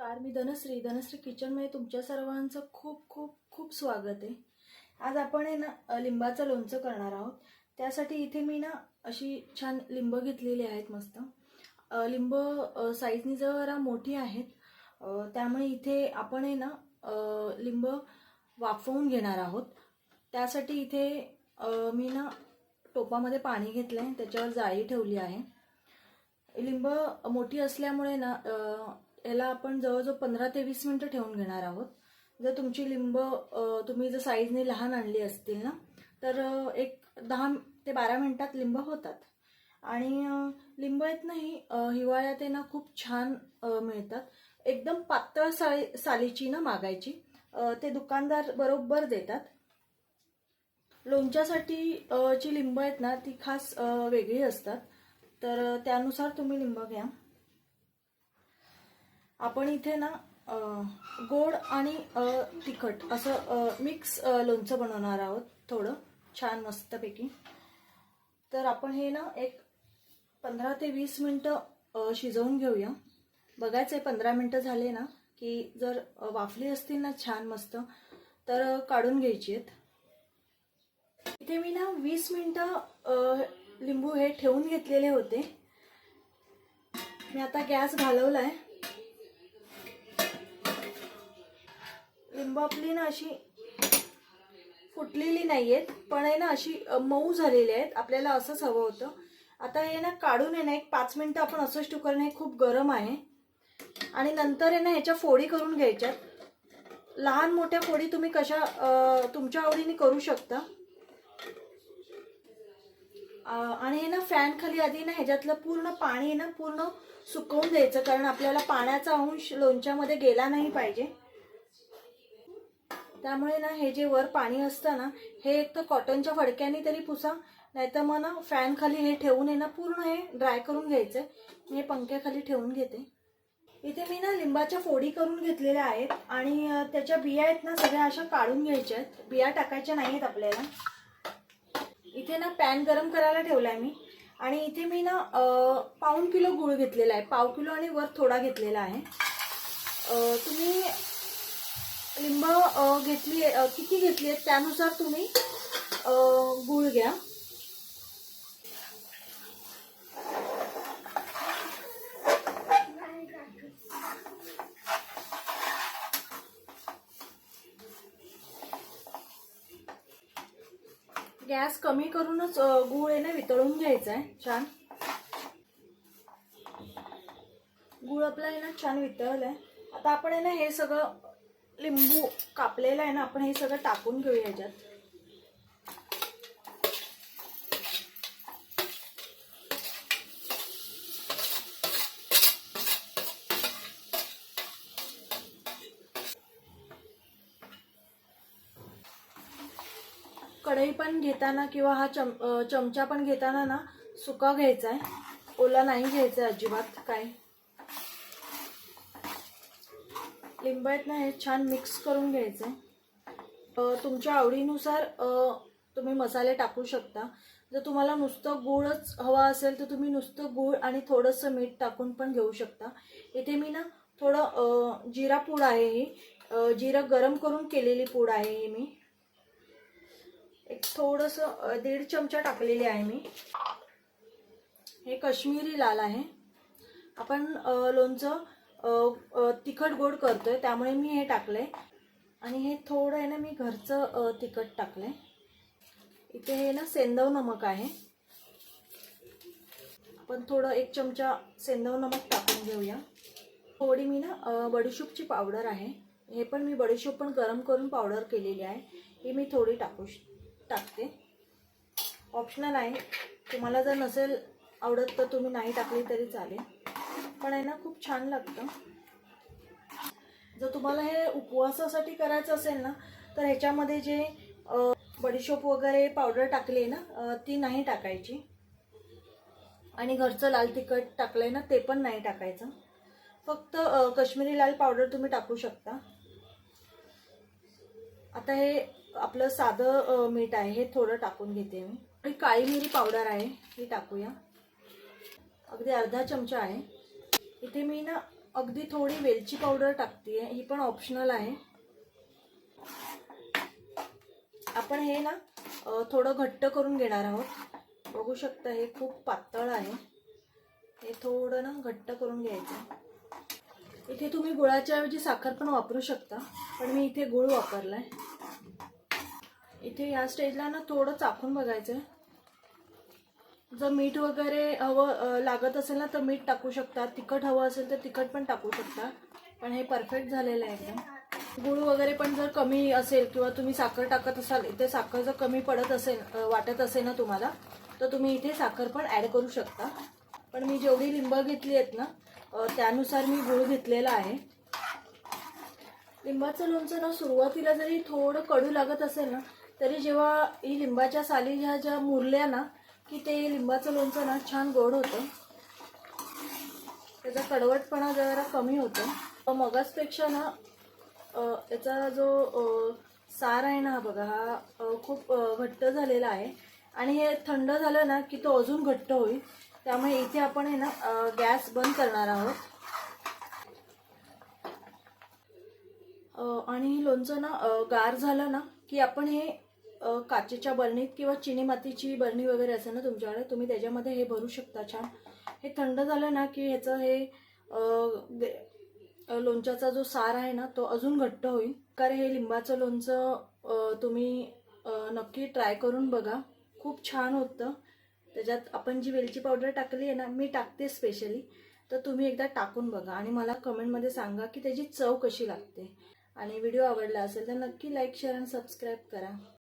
नमस्कार मी धनश्री. धनश्री किचनमध्ये तुमच्या सर्वांचं खूप खूप खूप स्वागत आहे. आज आपण आहे ना लिंबाचं लोणचं करणार आहोत. त्यासाठी इथे मी ना अशी छान लिंब घेतलेली आहेत मस्त. लिंब साईजनी जरा मोठी आहेत. त्यामुळे इथे आपण आहे ना लिंब वाफवून घेणार आहोत. त्यासाठी इथे मी ना टोपामध्ये पाणी घेतलं आहे त्याच्यावर जाळी ठेवली आहे. लिंब मोठी असल्यामुळे ना याला आपण जवळजवळ पंधरा ते वीस मिनटं ठेवून घेणार आहोत. जर तुमची लिंब तुम्ही जर साईजने लहान आणली असतील ना तर एक दहा ते बारा मिनटात लिंब होतात. आणि लिंब आहेत ना ही हिवाळ्यात ना खूप छान मिळतात. एकदम पातळ साळी सालीची ना मागायची. ते दुकानदार बरोबर देतात. लोणच्यासाठी जी लिंब आहेत ना ती खास वेगळी असतात. तर त्यानुसार तुम्ही लिंब घ्या. आपण इथे ना गोड आणि तिखट असं मिक्स लोणचं बनवणार आहोत थोडं छान मस्तपैकी. तर आपण हे ना एक पंधरा ते वीस मिनटं शिजवून घेऊया. बघायचं आहे पंधरा मिनटं झाले ना की जर वाफली असतील ना छान मस्त तर काढून घ्यायची आहेत. इथे मी ना वीस मिनटं लिंबू हे ठेवून घेतलेले होते. मी आता गॅस घालवला आहे लिंबू आपली ना अशी फुटलेली नाही आहेत पण आहे ना अशी मऊ झालेली आहेत. आपल्याला असंच हवं होतं. आता हे ना काढून आहे ना एक पाच मिनटं आपण असंच ठेवू हे खूप गरम आहे. आणि नंतर आहे ना ह्याच्या फोडी करून घ्यायच्यात. लहान मोठ्या फोडी तुम्ही कशा तुमच्या आवडीने करू शकता. आणि हे ना फॅन खाली आधी ना ह्याच्यातलं पूर्ण पाणी आहे ना पूर्ण सुकवून द्यायचं कारण आपल्याला पाण्याचा अंश लोणच्यामध्ये गेला नाही पाहिजे. त्यामुळे ना हे जे वर पाणी असतं ना हे एक तर कॉटनच्या फडक्याने तरी पुसा नाहीतर मग ना फॅन खाली हे ठेवून आहे ना पूर्ण हे ड्राय करून घ्यायचंय. मी हे पंख्याखाली ठेवून घेते. इथे मी ना लिंबाच्या फोडी करून घेतलेल्या आहेत आणि त्याच्या बिया आहेत ना सगळ्या अशा काढून घ्यायच्या आहेत. बिया टाकायच्या नाही आहेत आपल्याला. इथे ना पॅन गरम करायला ठेवलाय मी. आणि इथे मी ना पाऊण किलो गुळ घेतलेला आहे. पाव किलो आणि वर थोडा घेतलेला आहे. तुम्ही लिंब घेतली किती घेतली आहेत त्यानुसार तुम्ही गुळ घ्या. गॅस कमी करूनच गूळ गुळ आहे ना वितळून घ्यायचा आहे. छान. गुळ आपला आहे ना छान वितळलाय. आता आपण आहे ना हे सगळं लिंबू कापलेला आहे ना आपण हे सगळं टाकून घेऊया ह्याच्यात. कढई पण घेताना किंवा हा चम चमचा पण घेताना ना सुका घ्यायचा आहे ओला नाही घ्यायचा आहे अजिबात काय लिंबायतनं हे छान मिक्स करून घ्यायचं आहे. तुमच्या आवडीनुसार तुम्ही मसाले टाकू शकता. जर तुम्हाला नुसतं गुळच हवा असेल तर तुम्ही नुसतं गुळ आणि थोडंसं मीठ टाकून पण घेऊ शकता. इथे मी ना थोडं जिरा पूड आहे ही. जिरं गरम करून केलेली पूड आहे ही मी. एक थोडंसं दीड चमचा टाकलेली आहे मी. हे काश्मीरी लाल आहे. आपण लोणचं तिखट गोड करतोय त्यामुळे मी हे टाकलंय. आणि हे थोडं आहे ना मी घरचं तिखट टाकलंय. इथे हे ना सेंदव नमक आहे. आपण थोडं एक चमचा सेंदव नमक टाकून घेऊया. थोडी मी ना बडीशूपची पावडर आहे. हे पण मी बडीशोप पण गरम करून पावडर केलेली आहे. ही मी थोडी टाकू श- टाकते. ऑप्शनल आहे. तुम्हाला जर नसेल आवडत तर तुम्ही नाही टाकली तरी चालेल. पण आहे ना खूप छान लागतं. जर तुम्हाला हे उपवासासाठी करायचं असेल ना तर ह्याच्यामध्ये जे बडीशोप वगैरे पावडर टाकली आहे ना ती नाही टाकायची. आणि घरचं लाल तिखट टाकलंय ना ते पण नाही टाकायचं. फक्त कश्मीरी लाल पावडर तुम्ही टाकू शकता. आता हे आपलं साधं मीठ आहे हे थोडं टाकून घेते मी. आणि काळी मिरी पावडर आहे ही टाकूया. अगदी अर्धा चमचा आहे. इथे मी ना अगदी थोडी वेलची पावडर टाकते ही पण ऑप्शनल आहे. आपण हे ना थोडं घट्ट करून घेणार आहोत. बघू शकता हे खूप पातळ आहे. हे थोडं ना घट्ट करून घ्यायचं. इथे तुम्ही गुळाच्या ऐवजी साखर पण वापरू शकता पण मी इथे गुळ आहे इथे या स्टेजला ना थोडं चाकून बघायचं आहे जर मीठ वगैरे हवं लागत असेल ना तर मीठ टाकू शकता. तिखट हवं असेल तर तिखट पण टाकू शकता. पण हे परफेक्ट झालेलं आहे एकदम. गुळ वगैरे पण जर कमी असेल किंवा तुम्ही साखर टाकत असाल इथे साखर जर कमी पडत असेल वाटत असेल ना तुम्हाला तर तुम्ही इथे साखर पण ॲड करू शकता. पण मी जेवढी लिंब घेतली आहेत ना त्यानुसार मी गुळ घेतलेला आहे. लिंबाचं लोणचं ना सुरुवातीला जरी थोडं कडू लागत असेल ना तरी जेव्हा ही लिंबाच्या साली ह्या ज्या मुरल्या ना की ते लिंबाचं लोणचं ना छान गोड होतं. त्याचा कडवटपणा जरा कमी होतो. मगासपेक्षा ना याचा जो सार आहे ना हा बघा हा खूप घट्ट झालेला आहे. आणि हे थंड झालं ना की तो अजून घट्ट होईल. त्यामुळे इथे आपण आहे ना गॅस बंद करणार आहोत. आणि लोणचं ना गार झालं ना की आपण हे काचेच्या बरणीत किंवा चिनी मातीची बरणी वगैरे असेल ना तुमच्याकडे तुम्ही त्याच्यामध्ये हे भरू शकता छान. हे थंड झालं ना की ह्याचं हे लोणच्याचा जो सार आहे ना तो अजून घट्ट होईल. कारण हे लिंबाचं लोणचं तुम्ही नक्की ट्राय करून बघा. खूप छान होतं. त्याच्यात आपण जी वेलची पावडर टाकली आहे ना मी टाकते स्पेशली तर तुम्ही एकदा टाकून बघा आणि मला कमेंटमध्ये सांगा की त्याची चव कशी लागते. आणि व्हिडिओ आवडला असेल तर नक्की लाईक शेअर आणि सबस्क्राईब करा.